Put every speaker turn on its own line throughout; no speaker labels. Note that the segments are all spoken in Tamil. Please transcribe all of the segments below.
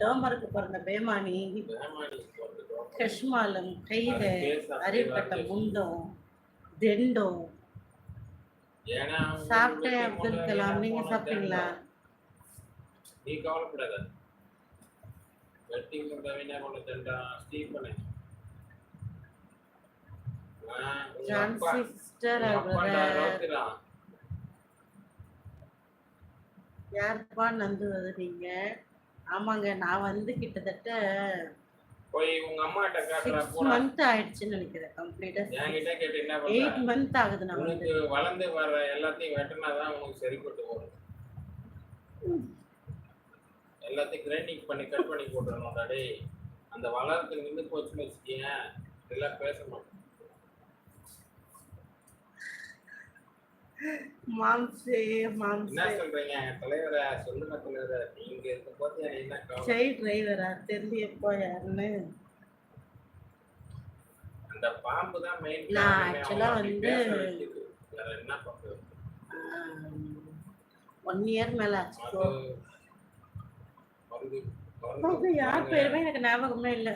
டோமருக்கு பிறந்த பேமானி. கஷ்மாலம் கைத அரிப்பட்ட. முண்டம் தெண்டம் சாப்பிட்டேன் அப்துல் கலாம் நீங்க சாப்பிட்டீங்களா.
நீ கவலைப்படாத வெட்டிங் ரவீனா கொண்டு தண்டா ஸ்டீபனு
ஜான்சி சிஸ்டர் யாருப்பா நந்து நீங்க ஆமாங்க நான் வந்து கிட்டத்தட்ட
போய் உங்க
சிக்ஸ்
போனா
மந்த் ஆயிடுச்சுன்னு நினைக்கிறேன் கம்ப்ளீட்டா
என்கிட்ட கேட்டு என்ன
எயிட்
பண்ற
மந்த் ஆகுது நான் வந்து.
உனக்கு வளர்ந்து வர்ற எல்லாத்தையும் வெட்டினாதான் உனக்கு சரிப்பட்டு வரும். எல்லாத்தையும் கிரைண்டிங் பண்ணி கட் பண்ணி போட்டுறணும்டா டேய். அந்த வளர்த்து நின்று போச்சுன்னு வச்சுக்கீங்க இதெல்லாம் பேச மாட்டோம்
மாம்சே
என்ன
மாம்சே
சொல்றீங்க? தலைவரை சொல்லுங்க தலைவரை. நீங்க இருக்க போது எனக்கு என்ன
ஜெய் டிரைவரா யாருன்னு?
அந்த பாம்பு தான் மெயின்
நான் வந்து-
வேற என்ன பண்றது?
ஒன் இயர் மேல ஆச்சு யார் பேருமே எனக்கு ஞாபகமே இல்லை.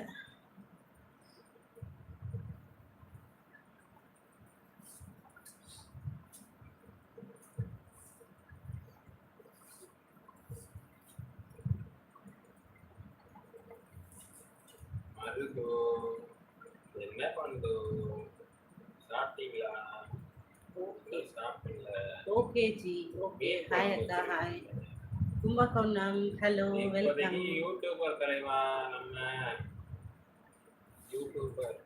ஓகே ஜி ஓகே ஹாய் அக்கா hi Kumbakonam hello welcome
youtuber தலைவா நம்ம யூடியூபர்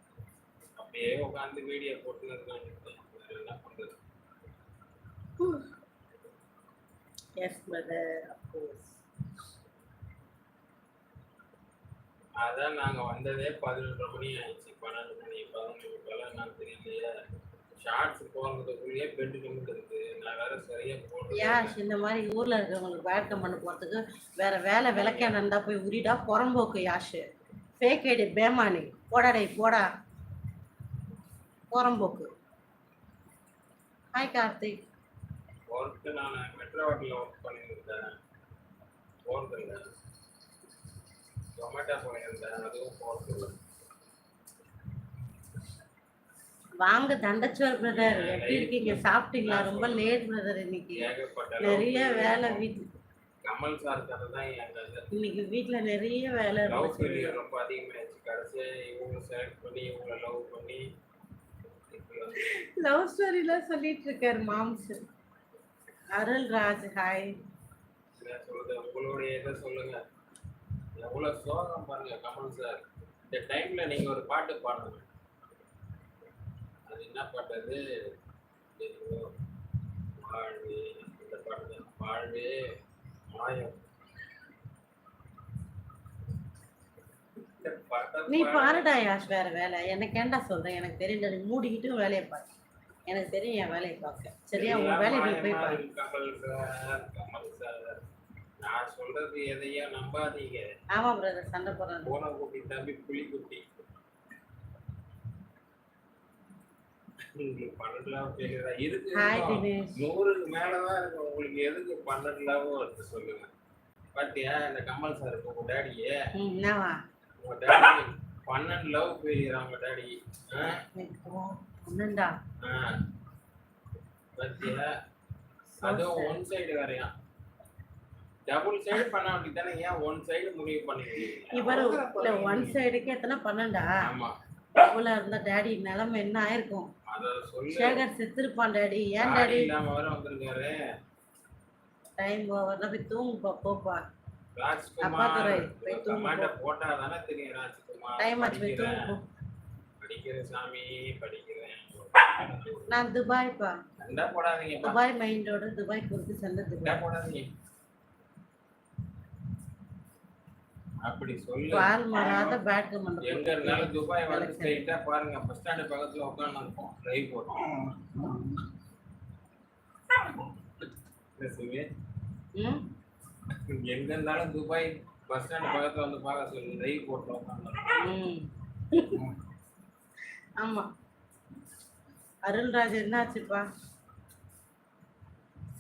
அப்படியே உட்காந்து வீடியோ போட்டுன்னு என்ன பண்றது
எஸ் பிரதர் அப்கோர்ஸ்
அதான் நாங்க வந்ததே பதினொன்றரை மணி ஆயிடுச்சு பன்னெண்டு மணி பதினொன்று முக்காலாம் நான் தெரியலையே ஷார்ட்ஸ் போகிறதுக்குள்ளேயே பெண்டு இருக்கு நான் வேற சரியா போடுறேன்
இந்த மாதிரி ஊர்ல இருக்கிறவங்களுக்கு வேல்கம் பண்ண போறதுக்கு வேற வேலை விளக்க நந்தா போய் உரிடா புறம்போக்கு யாஷ். ஃபேக் ஐடி பேமானி. போடாடே போடா. புறம்போக்கு. ஹாய் கார்த்திக்.
ஒர்க்கு நான் மெட்ரோவாட்டில் ஒர்க் பண்ணியிருந்தேன். போகிறதில்ல ஜொமேட்டோ பண்ணியிருந்தேன் அதுவும் போகிறதில்ல
வாங்க தண்டச்சுவர் பிரதர் எப்படி இருக்கீங்க? சாப்பிட்டீங்களா? ரொம்ப லேட் பிரதர் இன்னைக்கு. நிறைய வேலை வீட்டு.
கமல் சார் கதை தான் என் கதை.
இன்னைக்கு வீட்ல நிறைய வேலை
லவ் ஃபெயிலியர் ரொம்ப அதிகமாகிடுச்சு கடைசியாக இவங்க செலக்ட் பண்ணி இவங்களை லவ் பண்ணி.
லவ் ஸ்டோரிலாம் சொல்லிட்டு இருக்காரு மாம்ஸ் அருள் ராஜ் ஹாய்
சொல்றது உங்களுடைய இதை சொல்லுங்க. எவ்வளோ சோகம் பாருங்க கமல் சார் இந்த டைம்ல நீங்க ஒரு பாட்டு அது என்ன ஐயோ, வாழ்வே இந்த பாட்டு வாழ்வே மாயம்.
நீ. பாருடா யாஷ் வேற வேலை. எனக்கு ஏன்டா சொல்றேன் எனக்கு தெரியல நீ மூடிக்கிட்டு வேலையை பாரு. எனக்கு தெரியும் என் வேலையை பார்க்க. சரியா உன்
எல்லாம்
வேலையை நீ போய் பாரு.
நான் சொல்றது எதையும் நம்பாதீங்க.
ஆமா பிரதர் சண்டை போடுறாங்க
பூனை குட்டி தம்பி புலி குட்டி உங்களுக்கு பன்னெண்டு லாபம் தெரியுதா இருக்கு
ஹாய்
இன்னும்
தினேஷ்
நூறுக்கு மேலதான் இருக்கு. உங்களுக்கு எதுக்கு பன்னெண்டு லாபம் வருது சொல்லுங்க. பாத்தியா இந்த கமல் சார் உங்க டேடியே உங்க டேடி பன்னெண்டு லவ் போயிருக்கான் உங்க டேடி
ஒன்னுண்டா
பாத்தியா? அதுவும் ஒன் சைடு வேறையா? டபுள் சைடு பண்ண வேண்டியதானே ஏன் ஒன் சைடு முடிவு
இல்ல ஒன் சைடுக்கு எத்தனை பன்னெண்டா?
ஆமா.
டபுளா இருந்தா டேடி நிலைமை என்ன ஆயிருக்கும்?
சொல்லு.
சேகர் செத்துருப்பான் டேடி. ஏன் டேடி டைம் ஓவர்ல போய் தூங்குப்பா போப்பா
ராஜ்குமார்
அப்பாத்துரை, போய் தூங்கு டைம் ஆச்சு போய் தூங்கு போ.
படிக்கிறேன் சாமி படிக்கிறேன்.
நான் துபாய்ப்பா துபாய் மைண்டோட துபாய் குறித்து சண்டை
சண்டை
துபாய்
அப்படி சொல்லு
பால் மாறாத
எங்க இருந்தாலும் துபாய் வந்து. ஸ்ட்ரைட்டா பாருங்க. பஸ் ஸ்டாண்டு பக்கத்துல உட்காந்து இருக்கோம் டிரைவ் போட்டோம் எங்க இருந்தாலும் துபாய் பஸ் ஸ்டாண்ட் பக்கத்துல வந்து பார்க்க சொல்லு. டிரைவ் போட்டோம் உட்காந்து
ம். ஆமா. அருள்ராஜ் என்னாச்சுப்பா?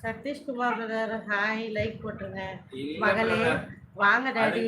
சதீஷ்குமார் ஹாய் லைக் போட்டுருங்க. மகளே. வாங்க டாடி.